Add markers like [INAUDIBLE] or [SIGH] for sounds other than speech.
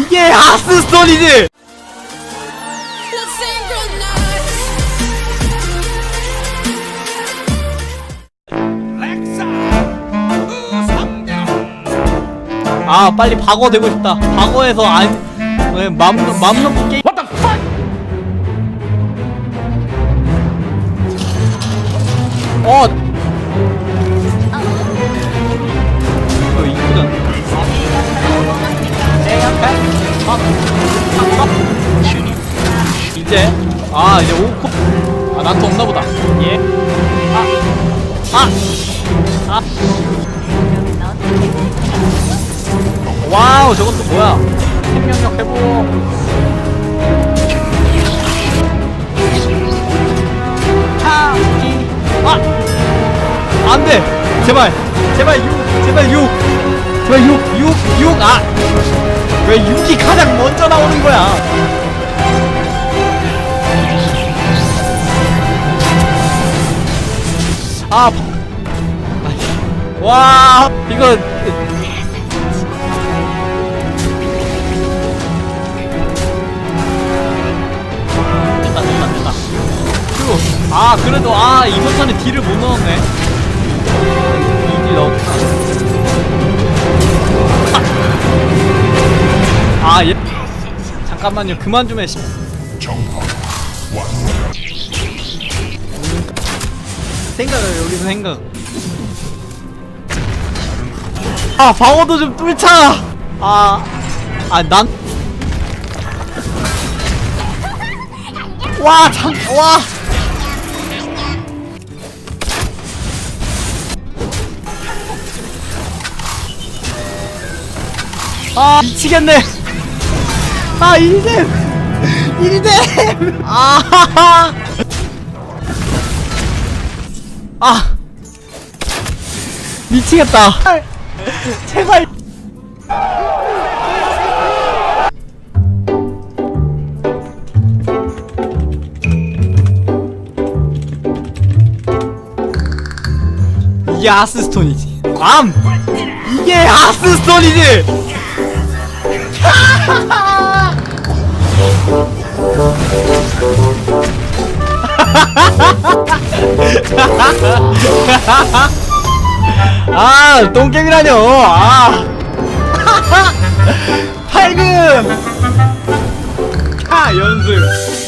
이게 synchronize. 아 빨리 박어 되고 싶다 박어에서 안 네, 맘, 맘 놓고 게임 What the fuck 어 이제? 아 이제 오코 아 난또 없나 보다. 예아아! 와우 저건 또 뭐야? 생명력 회복. 아! 안 돼! 제발! 제발 6 제발 6 제발 6 6 6 아 왜 6이 가장 먼저 나오는 거야 아 바- 와 이거 됐다 됐다 됐다. 그리고 아 그래도 아 이번 턴에 딜을 못 넣었네. 이딜 넣었구나 아 예. 잠깐만요. 그만 좀 해. 씨. 생각을 여기서 생각 아 방어도 좀 뚫자 아아난 와, 참, 와. 아, 미치겠네. 아, 이리댐. 이리댐. 아. [LAUGHS] 아. 미치겠다. 제발. 이게 아스스톤이지. 암! 이게 아스스톤이지! [LAUGHS] 아, 똥겜이라뇨! 아! [LAUGHS] 팔금! 캬, 연습!